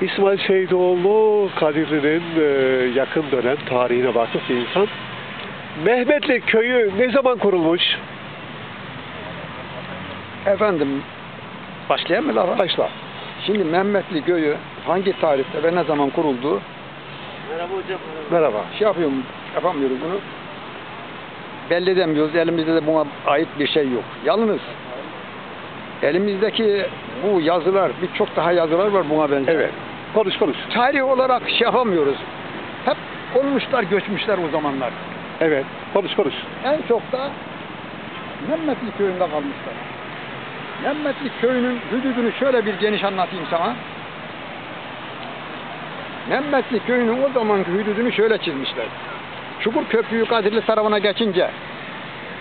İsmail Seydoğlu Kadirli'nin e, yakın dönem tarihine vakıf bir insan. Mehmetli köyü ne zaman kurulmuş? Efendim başlayayım mı lafa? Başla. Şimdi Mehmetli Köyü hangi tarihte ve ne zaman kuruldu? Merhaba. Şey yapıyorum, yapamıyoruz bunu. Belli edemiyoruz. Elimizde de buna ait bir şey yok. Yalnız elimizdeki bu yazılar, birçok daha yazılar var buna benzer. Evet. Konuş konuş. Tarih olarak şey yapamıyoruz. Hep olmuşlar, göçmüşler o zamanlar. Evet. Konuş konuş. En çok da Mehmetli köyünde kalmışlar. Mehmetli köyünün hüdudunu şöyle bir geniş anlatayım sana. Mehmetli köyünün o zamanki hüdudunu şöyle çizmişler. Çukur Köprüyü Kadirli tarafına geçince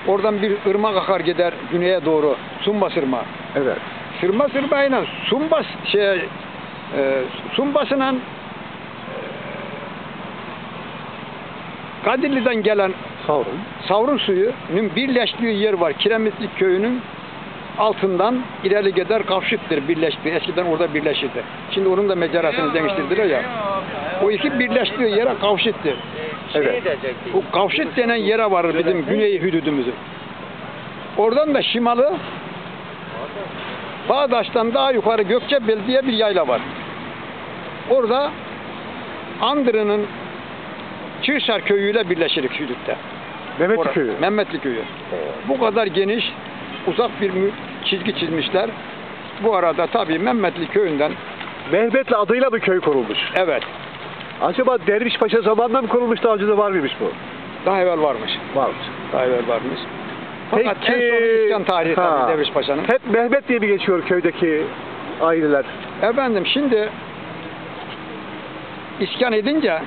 oradan bir ırmak akar gider güneye doğru. Sumbas Irmağı. Evet. Sırma sırmayla Sumbas şey e, Sumbas'la e, Kadirli'den gelen Savrun. Savrun suyunun birleştiği yer var. Kiremitlik köyünün altından ileri gider kavşıktır birleşti. Eskiden orada birleşirdi. Şimdi onun da mecarasını değiştirdiler ya. O iki birleştiği yere kavşıktır. Evet. Bu kavşık denen yere varır bizim güney hüdudumuzun. Oradan da şimalı Bağdaş'tan daha yukarı Gökçebel diye bir yayla var. Orada Andırı'nın Çığşar köyüyle birleşirik hüdütte. Mehmetli Orası, köyü. Mehmetli köyü. Bu kadar geniş, uzak bir çizgi çizmişler. Bu arada tabii Mehmetli köyünden Mehmetli adıyla mı köy kurulmuş? evet Acaba Derviş Paşa zamanında mı kurulmuş daha önce de var mıymış bu? daha evvel varmış. Varmış. Daha evvel varmış. Fakat Peki- en son iskan tarihi tabii Devriş Paşa'nın. Hep Mehmet diye mi geçiyor köydeki aileler? Efendim şimdi iskan edince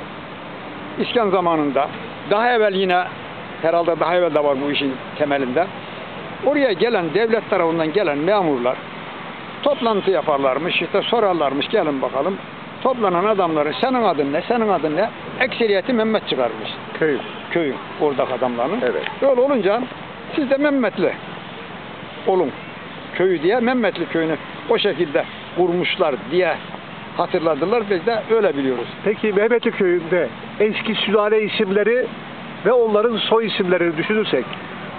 iskan zamanında daha evvel yine herhalde daha evvel de var bu işin temelinde. Oraya gelen devlet tarafından gelen memurlar toplantı yaparlarmış işte sorarlarmış gelin bakalım. Toplanan adamları senin adın ne senin adın ne ekseriyeti Mehmet çıkarmış Köy. köyün oradaki adamların. Evet. Öyle olunca siz de Mehmetli olun köyü diye Mehmetli köyünü o şekilde kurmuşlar diye hatırladılar. Biz de öyle biliyoruz. Peki Mehmetli köyünde eski sülale isimleri ve onların soy isimlerini düşünürsek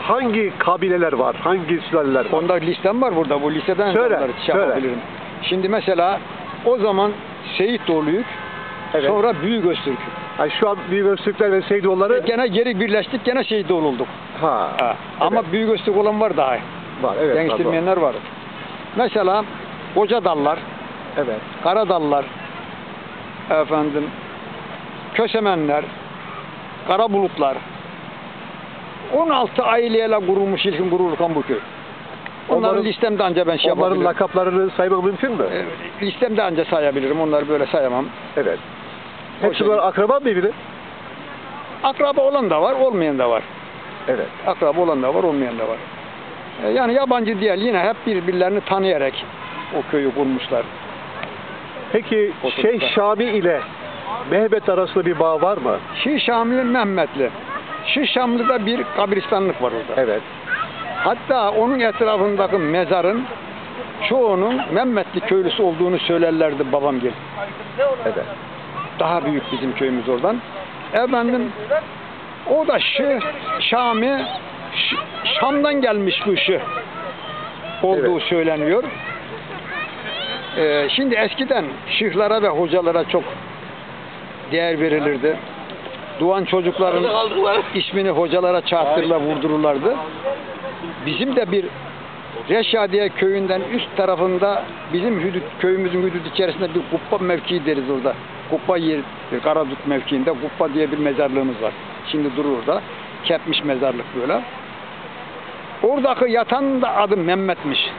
hangi kabileler var? Hangi sülaleler var? Onda listem var burada. Bu listeden Söyle, onları şey söyle. yapabilirim. Şimdi mesela o zaman Seyit Doğuluyuk, Evet. sonra Büyük Öztürk. Yani şu an Büyük Öztürkler ve Seydoğulları Gene geri birleştik, gene Seyit Doğulu olduk. Ha, Ha. Ama Büyük Öztürk olan var daha. var. Evet. var, Değiştirmeyenler var. Mesela Koca Dallar, var. Evet. Karadallar, efendim, Kösemenler, Kara Bulutlar, 16 aileyle kurulmuş ilkin kurulurken bu köy. Onların Onların- listemde anca ben şey Onların yapabilirim. lakaplarını saymak mümkün mü? Ee, listemde anca sayabilirim. Onları böyle sayamam. Evet. Hepsi böyle akraba mı birbiri? Akraba olan da var, olmayan da var. Evet. Akraba olan da var, olmayan da var. Ee, yani yabancı değil, yine hep birbirlerini tanıyarak o köyü kurmuşlar. Peki. Şeyh Şami ile Mehmet arasında bir bağ var mı? Şii Şamlı Mehmetli. Şii Şamlı'da bir kabristanlık var orada. Evet. Hatta onun etrafındaki mezarın çoğunun Mehmetli köylüsü olduğunu söylerlerdi babam gel. Evet. Daha büyük bizim köyümüz oradan. Efendim o da Şih Şami Ş- Şam'dan gelmiş bu Şih olduğu Evet. söyleniyor. Ee, şimdi eskiden şıhlara ve hocalara çok değer verilirdi. Doğan çocukların ismini hocalara çağırtırlar, vurdururlardı. Bizim de bir Reşadiye köyünden üst tarafında bizim hüdüt, köyümüzün hüdüt içerisinde bir kubba mevkii deriz orada. Kubba yer, Karadut mevkiinde kubba diye bir mezarlığımız var. Şimdi durur orada. Kepmiş mezarlık böyle. Oradaki yatan da adı Mehmet'miş.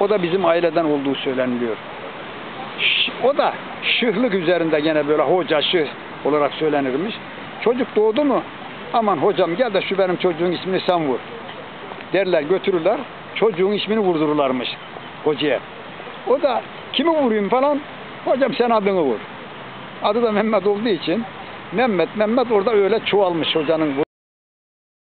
O da bizim aileden olduğu söyleniliyor. O da şıhlık üzerinde gene böyle hoca şıh olarak söylenirmiş. Çocuk doğdu mu aman hocam gel de şu benim çocuğun ismini sen vur. Derler götürürler çocuğun ismini vurdururlarmış hocaya. O da kimi vurayım falan hocam sen adını vur. Adı da Mehmet olduğu için Mehmet Mehmet orada öyle çoğalmış hocanın